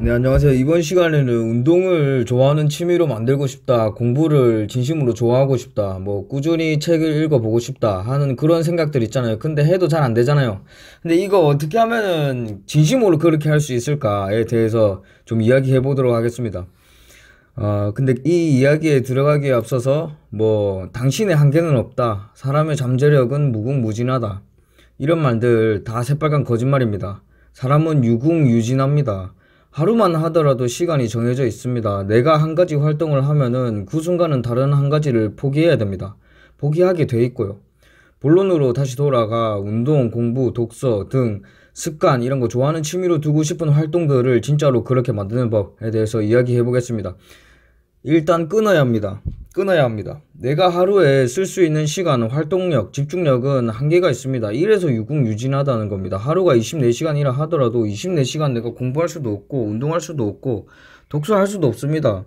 네, 안녕하세요. 이번 시간에는 운동을 좋아하는 취미로 만들고 싶다, 공부를 진심으로 좋아하고 싶다, 뭐 꾸준히 책을 읽어보고 싶다 하는 그런 생각들 있잖아요. 근데 해도 잘 안 되잖아요. 근데 이거 어떻게 하면은 진심으로 그렇게 할 수 있을까에 대해서 좀 이야기해 보도록 하겠습니다. 어, 근데 이 이야기에 들어가기에 앞서서 뭐 당신의 한계는 없다, 사람의 잠재력은 무궁무진하다 이런 말들 다 새빨간 거짓말입니다. 사람은 유궁유진합니다. 하루만 하더라도 시간이 정해져 있습니다. 내가 한 가지 활동을 하면은 그 순간은 다른 한 가지를 포기해야 됩니다. 포기하게 돼 있고요. 본론으로 다시 돌아가 운동, 공부, 독서 등 습관 이런 거 좋아하는 취미로 두고 싶은 활동들을 진짜로 그렇게 만드는 법에 대해서 이야기해 보겠습니다. 일단 끊어야 합니다. 끊어야 합니다. 내가 하루에 쓸 수 있는 시간, 활동력, 집중력은 한계가 있습니다. 이래서 유궁유진하다는 겁니다. 하루가 24시간이라 하더라도 24시간 내가 공부할 수도 없고 운동할 수도 없고 독서할 수도 없습니다.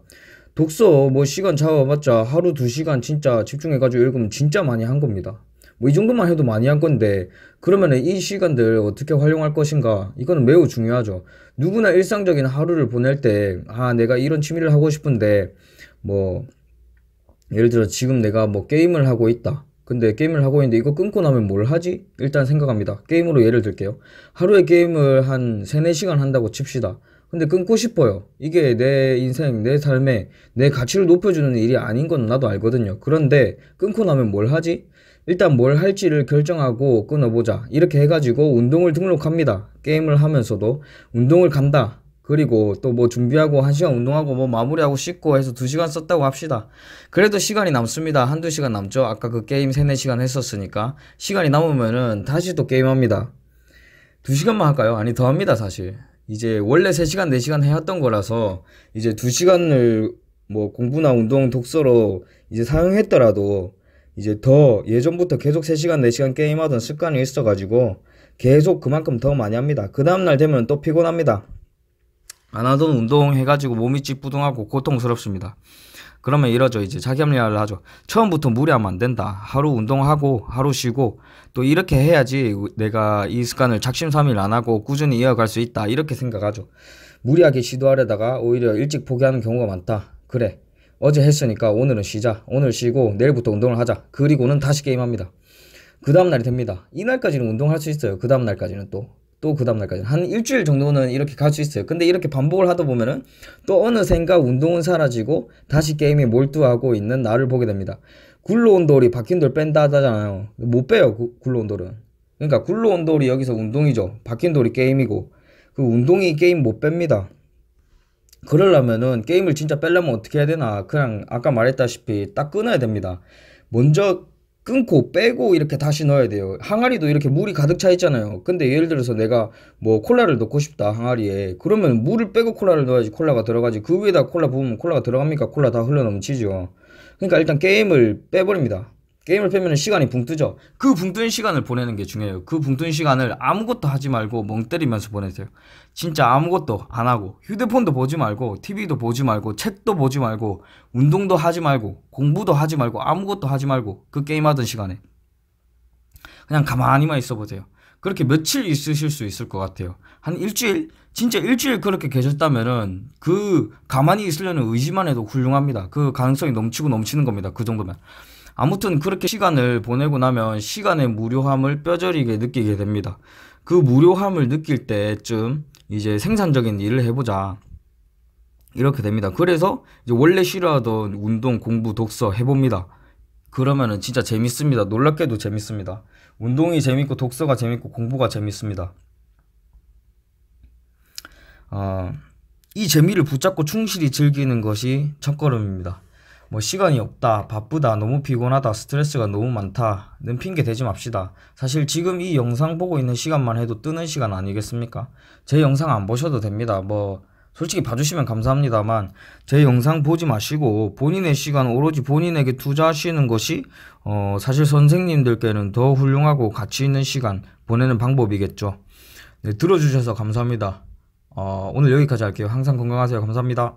독서 뭐 시간 잡아봤자 하루 2시간 진짜 집중해가지고 읽으면 진짜 많이 한 겁니다. 뭐 이 정도만 해도 많이 한 건데 그러면 이 시간들 어떻게 활용할 것인가 이거는 매우 중요하죠. 누구나 일상적인 하루를 보낼 때 아 내가 이런 취미를 하고 싶은데 뭐 예를 들어 지금 내가 뭐 게임을 하고 있다. 근데 게임을 하고 있는데 이거 끊고 나면 뭘 하지? 일단 생각합니다. 게임으로 예를 들게요. 하루에 게임을 한 3, 4시간 한다고 칩시다. 근데 끊고 싶어요. 이게 내 인생, 내 삶에 내 가치를 높여주는 일이 아닌 건 나도 알거든요. 그런데 끊고 나면 뭘 하지? 일단 뭘 할지를 결정하고 끊어보자. 이렇게 해가지고 운동을 등록합니다. 게임을 하면서도 운동을 간다. 그리고 또 뭐 준비하고 1시간 운동하고 뭐 마무리하고 씻고 해서 2시간 썼다고 합시다. 그래도 시간이 남습니다. 한두 시간 남죠. 아까 그 게임 3, 4시간 했었으니까. 시간이 남으면은 다시 또 게임합니다. 2시간만 할까요? 아니 더 합니다 사실. 이제 원래 3시간, 4시간 해왔던 거라서 이제 2시간을 뭐 공부나 운동, 독서로 이제 사용했더라도 이제 더 예전부터 계속 3시간, 4시간 게임하던 습관이 있어가지고 계속 그만큼 더 많이 합니다. 그 다음날 되면 또 피곤합니다. 안 하던 운동 해가지고 몸이 찌뿌둥하고 고통스럽습니다. 그러면 이러죠. 이제 자기 합리화를 하죠. 처음부터 무리하면 안 된다. 하루 운동하고 하루 쉬고 또 이렇게 해야지 내가 이 습관을 작심삼일 안 하고 꾸준히 이어갈 수 있다. 이렇게 생각하죠. 무리하게 시도하려다가 오히려 일찍 포기하는 경우가 많다. 그래. 어제 했으니까 오늘은 쉬자. 오늘 쉬고 내일부터 운동을 하자. 그리고는 다시 게임합니다. 그 다음날이 됩니다. 이날까지는 운동할 수 있어요. 그 다음날까지는 또. 또 그 다음날까지 한 일주일 정도는 이렇게 갈 수 있어요. 근데 이렇게 반복을 하다 보면은 또 어느샌가 운동은 사라지고 다시 게임에 몰두하고 있는 나를 보게 됩니다. 굴러온 돌이 박힌 돌 뺀다 하잖아요. 못 빼요, 굴러온 돌은. 그러니까 굴러온 돌이 여기서 운동이죠. 박힌 돌이 게임이고 그 운동이 게임 못 뺍니다. 그러려면은 게임을 진짜 빼려면 어떻게 해야 되나? 그냥 아까 말했다시피 딱 끊어야 됩니다. 먼저 끊고 빼고 이렇게 다시 넣어야 돼요. 항아리도 이렇게 물이 가득 차 있잖아요. 근데 예를 들어서 내가 뭐 콜라를 넣고 싶다 항아리에 그러면 물을 빼고 콜라를 넣어야지 콜라가 들어가지 그 위에다 콜라 부으면 콜라가 들어갑니까? 콜라 다 흘러 넘치죠. 그러니까 일단 게임을 빼버립니다. 게임을 빼면 시간이 붕 뜨죠. 그 붕 뜬 시간을 보내는 게 중요해요. 그 붕 뜬 시간을 아무것도 하지 말고 멍 때리면서 보내세요. 진짜 아무것도 안 하고 휴대폰도 보지 말고 TV도 보지 말고 책도 보지 말고 운동도 하지 말고 공부도 하지 말고 아무것도 하지 말고 그 게임하던 시간에 그냥 가만히만 있어 보세요. 그렇게 며칠 있으실 수 있을 것 같아요. 한 일주일? 진짜 일주일 그렇게 계셨다면은 그 가만히 있으려는 의지만 해도 훌륭합니다. 그 가능성이 넘치고 넘치는 겁니다. 그 정도면. 아무튼 그렇게 시간을 보내고 나면 시간의 무료함을 뼈저리게 느끼게 됩니다. 그 무료함을 느낄 때쯤 이제 생산적인 일을 해보자. 이렇게 됩니다. 그래서 원래 싫어하던 운동, 공부, 독서 해봅니다. 그러면은 진짜 재밌습니다. 놀랍게도 재밌습니다. 운동이 재밌고 독서가 재밌고 공부가 재밌습니다. 어, 이 재미를 붙잡고 충실히 즐기는 것이 첫걸음입니다. 뭐 시간이 없다, 바쁘다, 너무 피곤하다, 스트레스가 너무 많다는 핑계 대지 맙시다. 사실 지금 이 영상 보고 있는 시간만 해도 뜨는 시간 아니겠습니까? 제 영상 안 보셔도 됩니다. 뭐 솔직히 봐주시면 감사합니다만 제 영상 보지 마시고 본인의 시간 오로지 본인에게 투자하시는 것이 어 사실 선생님들께는 더 훌륭하고 가치 있는 시간 보내는 방법이겠죠. 네, 들어주셔서 감사합니다. 어 오늘 여기까지 할게요. 항상 건강하세요. 감사합니다.